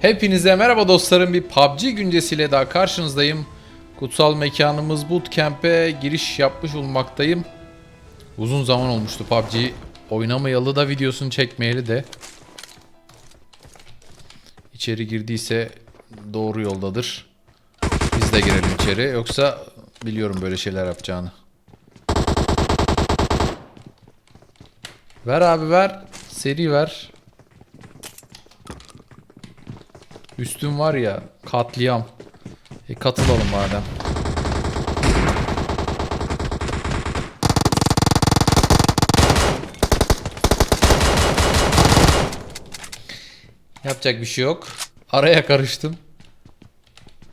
Hepinize merhaba dostlarım. Bir PUBG güncesiyle daha karşınızdayım. Kutsal mekanımız Bootcamp'e giriş yapmış olmaktayım. Uzun zaman olmuştu PUBG oynamayalı da videosunu çekmeyeli de. İçeri girdiyse doğru yoldadır. Biz de girelim içeri. Yoksa biliyorum böyle şeyler yapacağını. Ver abi ver. Seri ver. Üstün var ya katliam. E katılalım madem. Yapacak bir şey yok. Araya karıştım.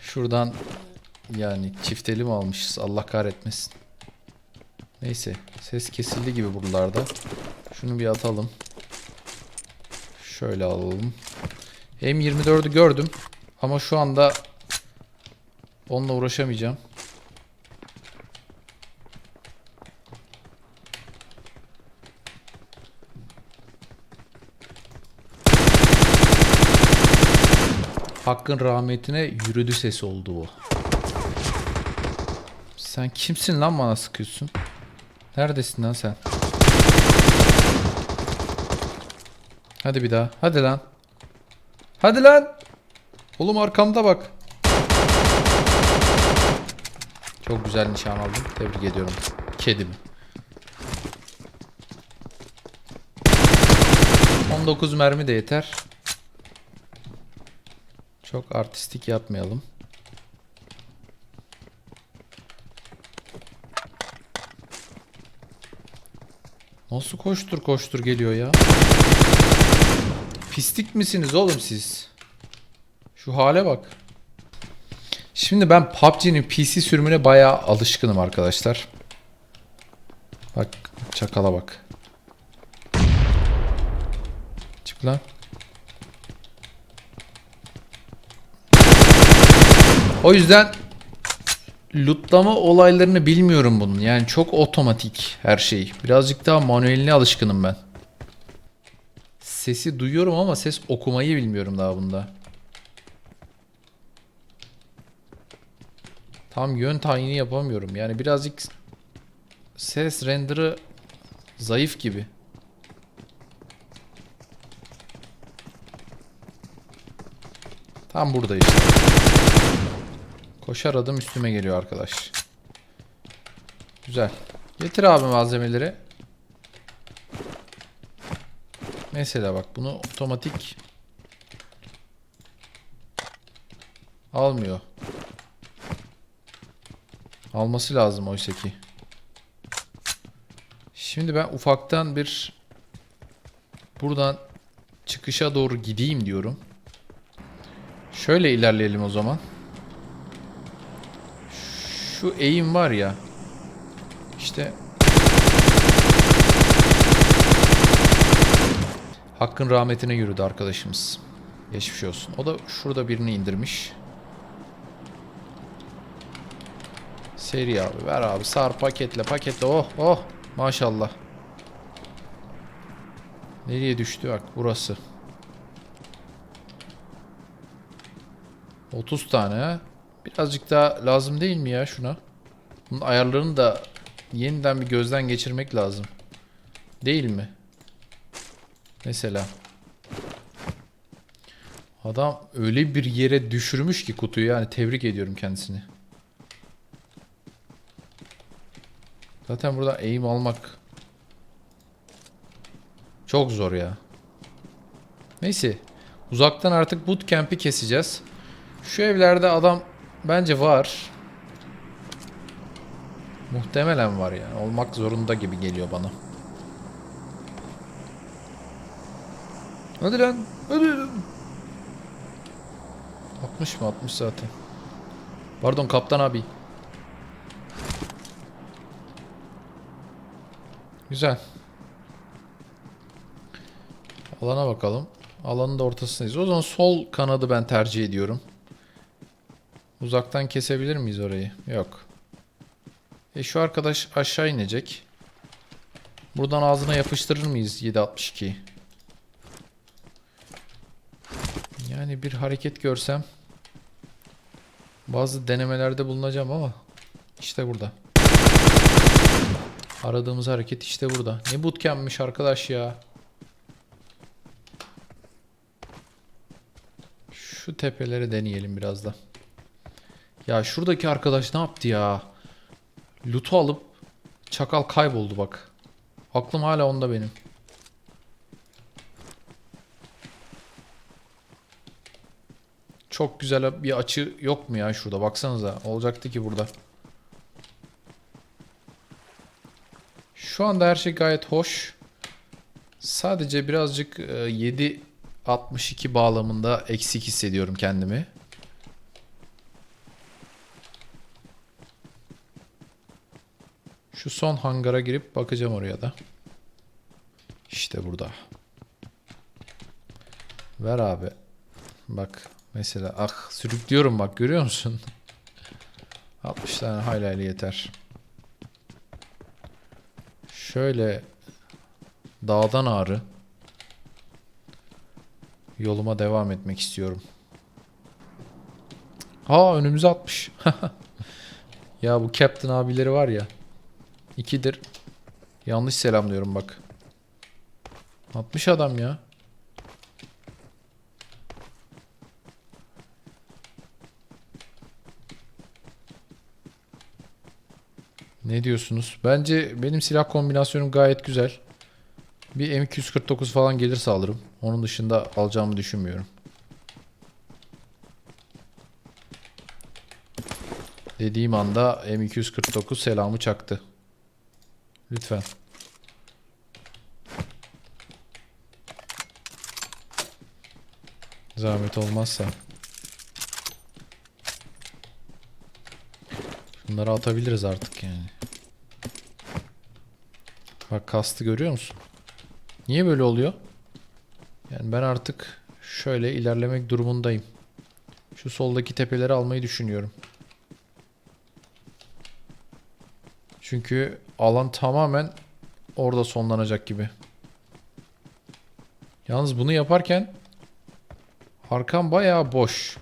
Şuradan yani çifteli mi almışız Allah kahretmesin. Neyse ses kesildi gibi buralarda. Şunu bir atalım. Şöyle alalım. M24'ü gördüm. Ama şu anda onunla uğraşamayacağım. Hakkın rahmetine yürüdü sesi oldu bu. Sen kimsin lan bana sıkıyorsun? Neredesin lan sen? Hadi bir daha. Hadi lan. Hadi lan. Oğlum arkamda bak. Çok güzel nişan aldım. Tebrik ediyorum. Kedim. 19 mermi de yeter. Çok artistik yapmayalım. Nasıl koştur koştur geliyor ya? Pislik misiniz oğlum siz? Şu hale bak. Şimdi ben PUBG'nin PC sürümüne bayağı alışkınım arkadaşlar. Bak çakala bak. Çık lan. O yüzden lootlama olaylarını bilmiyorum bunun. Yani çok otomatik her şey. Birazcık daha manueline alışkınım ben. Sesi duyuyorum ama ses okumayı bilmiyorum daha bunda. Tam yön tayini yapamıyorum. Yani birazcık ses render'ı zayıf gibi. Tam burada işte. Koşar adım üstüme geliyor arkadaş. Güzel. Getir abi malzemeleri. Mesela bak bunu otomatik almıyor. Alması lazım oysa ki. Şimdi ben ufaktan bir buradan çıkışa doğru gideyim diyorum. Şöyle ilerleyelim o zaman. Şu eğim var ya. İşte Hakkın rahmetine yürüdü arkadaşımız. Geçmiş olsun. O da şurada birini indirmiş. Seri abi ver abi sar paketle paketle oh oh maşallah. Nereye düştü bak burası. 30 tane. Birazcık daha lazım değil mi ya şuna? Bunun ayarlarını da yeniden bir gözden geçirmek lazım. Değil mi? Mesela. Adam öyle bir yere düşürmüş ki kutuyu yani tebrik ediyorum kendisini. Zaten burada eğim almak çok zor ya. Neyse. Uzaktan artık bootcamp'i keseceğiz. Şu evlerde adam bence var. Muhtemelen var yani. Olmak zorunda gibi geliyor bana. Hadi lan. Hadi lan. 60 mı? 60 zaten. Pardon kaptan abi. Güzel. Alana bakalım. Alanın da ortasındayız. O zaman sol kanadı ben tercih ediyorum. Uzaktan kesebilir miyiz orayı? Yok. E şu arkadaş aşağı inecek. Buradan ağzına yapıştırır mıyız 762? Yani bir hareket görsem bazı denemelerde bulunacağım ama işte burada. Aradığımız hareket işte burada. Ne bootcamp'miş arkadaş ya. Şu tepeleri deneyelim biraz da. Ya şuradaki arkadaş ne yaptı ya? Loot'u alıp çakal kayboldu bak. Aklım hala onda benim. Çok güzel bir açı yok mu ya şurada? Baksanıza. Olacaktı ki burada. Şu anda her şey gayet hoş. Sadece birazcık e, 7.62 bağlamında eksik hissediyorum kendimi. Şu son hangara girip bakacağım oraya da. İşte burada. Ver abi. Bak mesela ah sürüklüyorum bak görüyor musun? 60 tane haylayla yeter. Şöyle dağdan ağrı yoluma devam etmek istiyorum. Ha önümüze atmış. ya bu Captain abileri var ya. İkidir. Yanlış selamlıyorum bak. 60 adam ya. Ne diyorsunuz? Bence benim silah kombinasyonum gayet güzel. Bir M249 falan gelirse alırım. Onun dışında alacağımı düşünmüyorum. Dediğim anda M249 selamı çaktı. Lütfen. Zahmet olmazsa. Bunları atabiliriz artık yani. Bak kastı görüyor musun? Niye böyle oluyor? Yani ben artık şöyle ilerlemek durumundayım. Şu soldaki tepeleri almayı düşünüyorum. Çünkü alan tamamen orada sonlanacak gibi. Yalnız bunu yaparken arkam bayağı boş.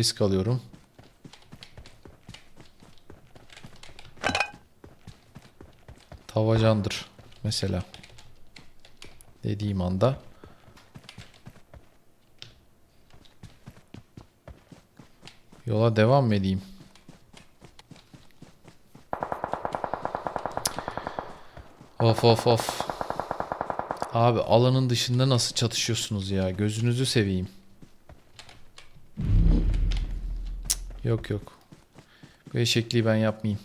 Risk alıyorum. Tavacandır mesela. Dediğim anda. Yola devam edeyim? Of of of. Abi alanın dışında nasıl çatışıyorsunuz ya? Gözünüzü seveyim. Cık, Yok yok. Bu eşekliği ben yapmayayım.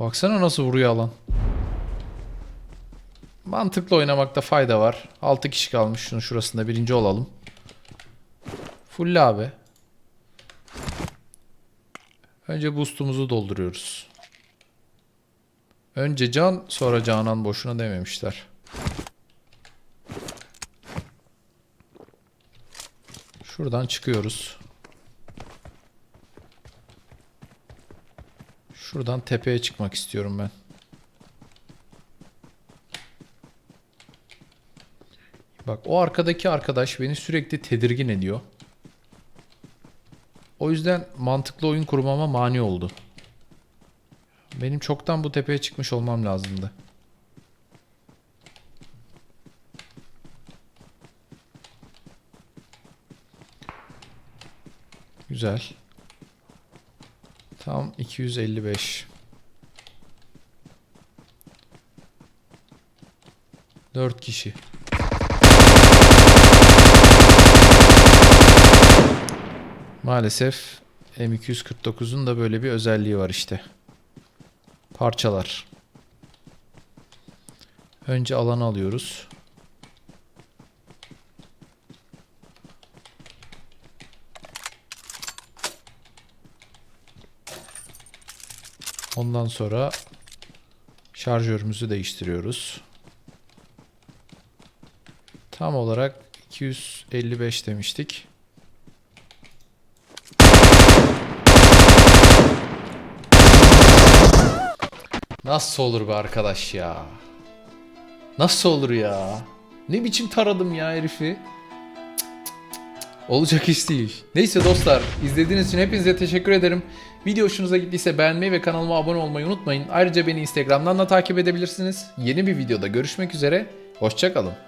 Baksana nasıl vuruyor alan. Mantıklı oynamakta fayda var. 6 kişi kalmış. Şunun şurasında birinci olalım. Full abi. Önce boostumuzu dolduruyoruz. Önce can sonra canan boşuna dememişler. Şuradan çıkıyoruz. Şuradan tepeye çıkmak istiyorum ben. Bak o arkadaki arkadaş beni sürekli tedirgin ediyor. O yüzden mantıklı oyun kurmama mani oldu. Benim çoktan bu tepeye çıkmış olmam lazımdı. Güzel. Tam 255. 4 kişi. Maalesef M249'un da böyle bir özelliği var işte. Parçalar. Önce alanı alıyoruz. Ondan sonra şarjörümüzü değiştiriyoruz. Tam olarak 255 demiştik. Nasıl olur be arkadaş ya? Nasıl olur ya? Ne biçim taradım ya herifi? Olacak iş değil. Neyse dostlar izlediğiniz için hepinize teşekkür ederim. Video hoşunuza gittiyse beğenmeyi ve kanalıma abone olmayı unutmayın. Ayrıca beni Instagram'dan da takip edebilirsiniz. Yeni bir videoda görüşmek üzere. Hoşçakalın.